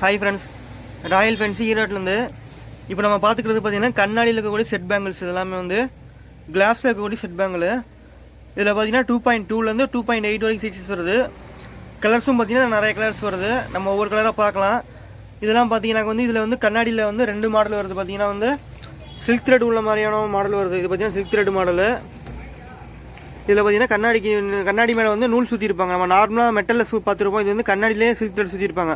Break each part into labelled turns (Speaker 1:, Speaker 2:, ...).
Speaker 1: Hi friends royal fence ஈரோட்லேருந்து இப்போ நம்ம பார்த்துக்கிறது பார்த்தீங்கன்னா கண்ணாடியில் இருக்கக்கூடிய செட் பேங்கிள்ஸ் இதெல்லாமே வந்து கிளாஸில் இருக்கக்கூடிய செட் பேங்கிள் இதில் பார்த்தீங்கன்னா டூ பாயிண்ட் டூலேருந்து டூ பாயிண்ட் எயிட் வரைக்கும் சைஸஸ் வருது. கலர்ஸும் பார்த்தீங்கன்னா நிறைய கலர்ஸ் வருது. நம்ம ஒவ்வொரு கலராக பார்க்கலாம். இதெல்லாம் பார்த்தீங்கன்னா வந்து இதில் வந்து கண்ணாடியில் வந்து ரெண்டு மாடல் வருது. பார்த்தீங்கன்னா வந்து சில்க் த்ரெட் உள்ள மாதிரியான மாடல் வருது. இது பார்த்தீங்கன்னா சில்க் த்ரெட் மாடலு இதில் பார்த்தீங்கன்னா கண்ணாடிக்கு கண்ணாடி மேலே வந்து நூல் சுற்றிருப்பாங்க நம்ம நார்மலாக மெட்டலில் சூ பார்த்துருப்போம். இது வந்து கண்ணாடியிலே சில்க் த்ரெட் சுற்றி இருப்பாங்க.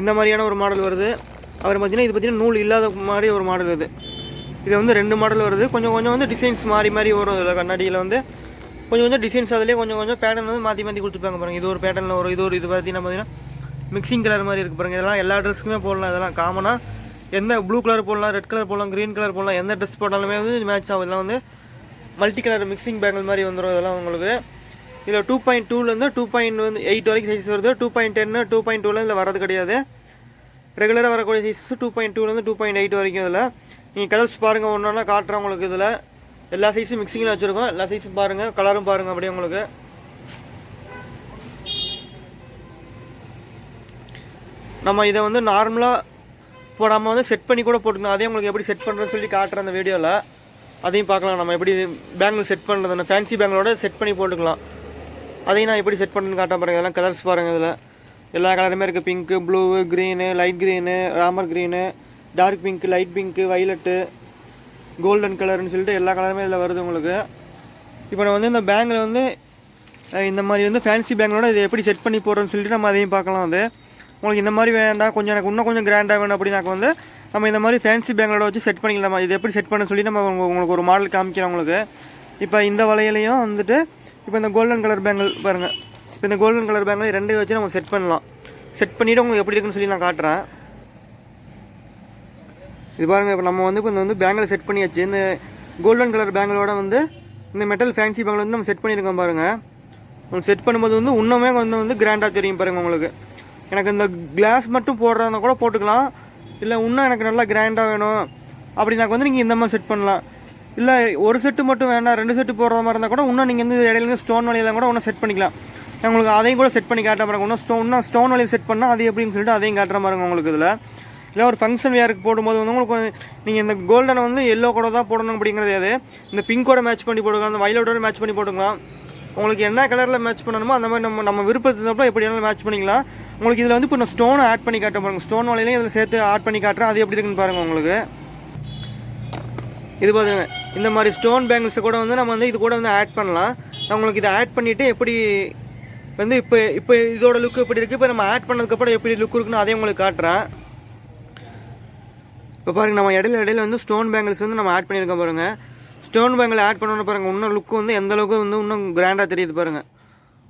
Speaker 1: இந்த மாதிரியான ஒரு மாடல் வருது. அப்புறம் பார்த்தீங்கன்னா இது பார்த்தீங்கன்னா நூல் இல்லாத மாதிரி ஒரு மாடல் இது. இது வந்து ரெண்டு மாடல் வருது. கொஞ்சம் கொஞ்சம் வந்து டிசைன்ஸ் மாறி மாறி வரும் இதில் கண்ணாடியில் வந்து. கொஞ்சம் கொஞ்சம் டிசைன்ஸ் அதிலே கொஞ்சம் கொஞ்சம் பேட்டர்ன் வந்து மாற்றி மாற்றி கொடுத்துருப்பாங்க பாருங்க. இது ஒரு பேட்டர்னில் வரும் இது ஒரு இது பார்த்தீங்கன்னா பார்த்தீங்கன்னா மிக்சிங் கலர் மாதிரி இருக்குது பாருங்க. இதெல்லாம் எல்லா ட்ரெஸ்க்குமே போடலாம் இதெல்லாம். காமனாக எந்த ப்ளூ கலர் போடலாம் ரெட் கலர் போடலாம் க்ரீன் கலர் போடலாம் எந்த ட்ரெஸ் போட்டாலுமே வந்து மேட்ச் ஆகும். இதெல்லாம் வந்து மல்டி கலர் மிக்சிங் பேங்கல் மாதிரி வந்துடும் இதெல்லாம் உங்களுக்கு. இதில் டூ பாயிண்ட் டூலேருந்து டூ பாயிண்ட் வந்து எயிட் வரைக்கும் சைஸ் வருது. டூ பாயிண்ட் டென்னு டூ பாயிண்ட் டூவில் இதில் வரது கிடையாது. ரெகுலராக வரக்கூடிய சைஸஸ் டூ பாயிண்ட் டூலேருந்து டூ பாயிண்ட் எயிட் வரைக்கும் இதில். நீங்கள் கலர்ஸ் பாருங்கள் ஒன்று ஒன்றா காட்டுறேன் உங்களுக்கு இதில். எல்லா சைஸும் மிக்சிங்கில் வச்சுருக்கோம். எல்லா சைஸும் பாருங்கள் கலரும் பாருங்கள் அப்படியே உங்களுக்கு. நம்ம இதை வந்து நார்மலாக போடாமல் வந்து செட் பண்ணி கூட போட்டுக்கலாம் அதே உங்களுக்கு எப்படி செட் பண்ணுறதுன்னு சொல்லி காட்டுறேன் அந்த வீடியோவில் அதையும் பார்க்கலாம். நம்ம எப்படி பேங்கில் செட் பண்ணுறது அந்த ஃபேன்சி பேங்கிலோட செட் பண்ணி போட்டுக்கலாம். அதையும் நான் எப்படி செட் பண்ணுன்னு காட்ட பாருங்கள் இதெல்லாம் கலர்ஸ் பாருங்கள் இதில். எல்லா கலருமே இருக்குது pink blue green light green Ramar green dark pink light pink violet golden கலர்னு சொல்லிட்டு எல்லா கலருமே இதில் வருது உங்களுக்கு. இப்போ நான் வந்து இந்த பேங்கில் வந்து இந்த மாதிரி வந்து ஃபேன்சி பேங்களோட இதை எப்படி செட் பண்ணி போடுறோன்னு சொல்லிட்டு நம்ம அதையும் பார்க்கலாம் அது. உங்களுக்கு இந்த மாதிரி வேண்டாம் கொஞ்சம் எனக்கு இன்னும் கொஞ்சம் கிராண்டாக வேணும் அப்படின்னாக்க வந்து நம்ம இந்த மாதிரி ஃபேன்சி பேங்களோட வச்சு செட் பண்ணிக்கலாம். இது எப்படி செட் பண்ண சொல்லி நம்ம உங்களுக்கு ஒரு மாடல் காமிக்கிறோம் உங்களுக்கு. இப்போ இந்த வலையிலையும் வந்துட்டு இப்போ இந்த கோல்டன் கலர் பேங்கிள் பாருங்கள் இப்போ இந்த கோல்டன் கலர் பேங்கிள் ரெண்டையும் வச்சு நம்ம செட் பண்ணலாம். செட் பண்ணிவிட்டு உங்களுக்கு எப்படி இருக்குன்னு சொல்லி நான் காட்டுறேன். இது பாருங்கள் இப்போ நம்ம வந்து இப்போ இந்த வந்து பேங்கில் செட் பண்ணியாச்சு. இந்த கோல்டன் கலர் பேங்கிளோட வந்து இந்த மெட்டல் ஃபேன்சி பேங்கில் வந்து நம்ம செட் பண்ணியிருக்கோம் பாருங்கள் உங்களுக்கு செட் பண்ணும்போது வந்து இன்னுமே கொஞ்சம் வந்து கிராண்டாக தெரியும் பாருங்கள் உங்களுக்கு. எனக்கு இந்த கிளாஸ் மட்டும் போடுறதா கூட போட்டுக்கலாம். இல்லை இன்னும் எனக்கு நல்லா கிராண்டாக வேணும். அப்படின்னாக்க வந்து நீங்கள் இந்த மாதிரி செட் பண்ணலாம். இல்லை ஒரு செட்டு மட்டும் வேணாம் ரெண்டு செட்டு போடுற மாதிரி இருந்தால் கூட இன்னும் நீங்கள் வந்து இடையிலேருந்து ஸ்டோன் வழியெல்லாம் கூட ஒன்றும் செட் பண்ணிக்கலாம். உங்களுக்கு அதையும் கூட செட் பண்ணி காட்டுற மாதிரி இன்னும் ஸ்டோன் இன்னும் ஸ்டோன் வழியில் செட் பண்ணால் அது எப்படின்னு சொல்லிட்டு அதையும் காட்டுற மாதிரி உங்களுக்கு இதில். இல்லை ஒரு ஃபங்க்ஷன் வியருக்கு போடும்போது வந்து உங்களுக்கு வந்து நீங்கள் இந்த கோல்டனை வந்து எல்லோ கூட தான் போடணும் அப்படிங்கிறது அது. இந்த பிங்கோட மேட்ச் பண்ணி போட்டுக்கலாம் அந்த வயலோட மேட்ச் பண்ணி போட்டுக்கலாம். உங்களுக்கு என்ன கலரில் மேட்ச் பண்ணணுமோ அந்த மாதிரி நம்ம நம்ம விருப்பத்தினப்போ எப்படி வேணாலும் மேட்ச் பண்ணிக்கலாம். உங்களுக்கு இதில் வந்து இப்போ நான் ஸ்டோனை ஆட் பண்ணி காட்ட பாருங்கள் ஸ்டோன் வலையிலையும் இதில் சேர்த்து ஆட் பண்ணி காட்டுறேன். அது எப்படி இருக்குன்னு பாருங்கள் உங்களுக்கு. இது பாருங்க. இந்த மாதிரி ஸ்டோன் பேங்கிள்ஸை கூட வந்து நம்ம வந்து இது கூட வந்து ஆட் பண்ணலாம். நான் உங்களுக்கு இதை ஆட் பண்ணிவிட்டு எப்படி வந்து இப்போ இப்போ இதோட லுக் எப்படி இருக்குது இப்போ நம்ம ஆட் பண்ணதுக்கப்புறம் எப்படி லுக் இருக்குன்னு அதையும் உங்களுக்கு காட்டுறேன். இப்போ பாருங்கள் நம்ம இடையில இடையில வந்து ஸ்டோன் பேங்கிள்ஸ் வந்து நம்ம ஆட் பண்ணியிருக்கோம் பாருங்கள் ஸ்டோன் பேங்கிள் ஆட் பண்ணணும் பாருங்கள் இன்னும் லுக்கு வந்து எந்த அளவுக்கு வந்து இன்னும் கிராண்டாக தெரியுது பாருங்கள்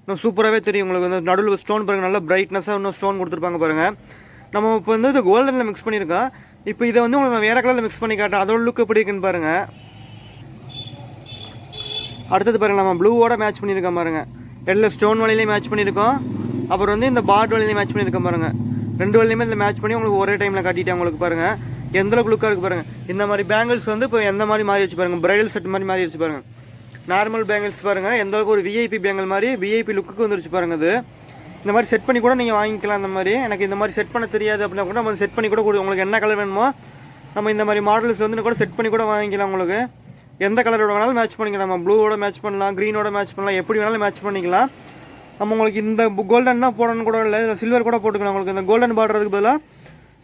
Speaker 1: இன்னும் சூப்பராகவே தெரியும் உங்களுக்கு. வந்து நடுவில் ஸ்டோன் பாருங்க நல்லா பிரைட்னஸாக இன்னும் ஸ்டோன் கொடுத்துருப்பாங்க பாருங்கள் நம்ம இப்போ வந்து இது கோல்டனில் மிக்ஸ் பண்ணியிருக்கோம். இப்போ இதை வந்து உங்களுக்கு நான் வேறு கலரில் மிக்ஸ் பண்ணி காட்டுறேன். அதோட லுக் எப்படி இருக்குன்னு பாருங்க. அடுத்தது பாருங்க நம்ம ப்ளூவோட மேட்ச் பண்ணியிருக்கோம் பாருங்க. எல்லாம் ஸ்டோன் வலையிலையும் மேட்ச் பண்ணியிருக்கோம். அப்புறம் வந்து இந்த பார்ட் வலையிலையும் மேட்ச் பண்ணியிருக்கோம் பாருங்க. ரெண்டு வலையுமே இதில் மேட்ச் பண்ணி உங்களுக்கு ஒரே டைமில் காட்டிட்டேன் உங்களுக்கு பாருங்க. எந்த அளவுக்கு லுக்காக இருக்கு பாருங்க. இந்த மாதிரி பேங்கிள்ஸ் வந்து இப்போ எந்த மாதிரி மாறி வச்சு பாருங்க. பிரைடல் செட் மாதிரி மாறி வச்சு பாருங்க. நார்மல் பேங்கிள்ஸ் பாருங்க. எந்த அளவுக்கு ஒரு விஐபி பேங்கிள் மாதிரி விஐபி லுக்குக்கு வந்துருச்சு பாருங்க அது இந்த மாதிரி செட் பண்ணி கூட நீங்கள் வாங்கிக்கலாம் இந்த மாதிரி. எனக்கு இந்த மாதிரி செட் பண்ண தெரியாது அப்படின்னா கூட நம்ம செட் பண்ணி கூட கொடுக்கும் உங்களுக்கு என்ன கலர் வேணுமோ நம்ம இந்த மாதிரி மாடல்ஸ் வந்து கூட செட் பண்ணி கூட வாங்கிக்கலாம் உங்களுக்கு. எந்த கலரோட வேணாலும் மேட்ச் பண்ணிக்கலாம். நம்ம ப்ளூவோட மேட்ச் பண்ணலாம் க்ரீனோட மேட்ச் பண்ணலாம் எப்படி வேணாலும் மேட்ச் பண்ணிக்கலாம். நம்ம உங்களுக்கு இந்த கோல்டன் தான் போடணும் கூட இல்லை. இதில் சில்வர் கூட போட்டுக்கலாம் உங்களுக்கு. இந்த கோல்டன் பார்டருக்கு பதிலாக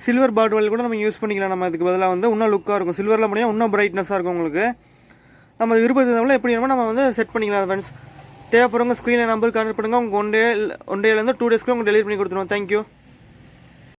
Speaker 1: சில்வர் பார்டர் கூட நம்ம யூஸ் பண்ணிக்கலாம். நம்ம அதுக்கு பதிலாக வந்து இன்னும் லுக்காக இருக்கும். சில்வரில் பண்ணியா இன்னும் பிரைட்னஸாக இருக்கும் உங்களுக்கு. நம்ம விருப்பத்தை எப்படி வேணுமோ நம்ம வந்து செட் பண்ணிக்கலாம் ஃப்ரெண்ட்ஸ் தேவைப்படுறவங்க ஸ்க்ரீனில் நம்பருக்கு கான்டெக்ட் பண்ணுங்கள் உங்கள் ஒன் டே ஒன் டேலேருந்து டூ டேஸ்க்கு உங்களுக்கு டெலிவரி பண்ணி கொடுத்துருவோம். தேங்க்யூ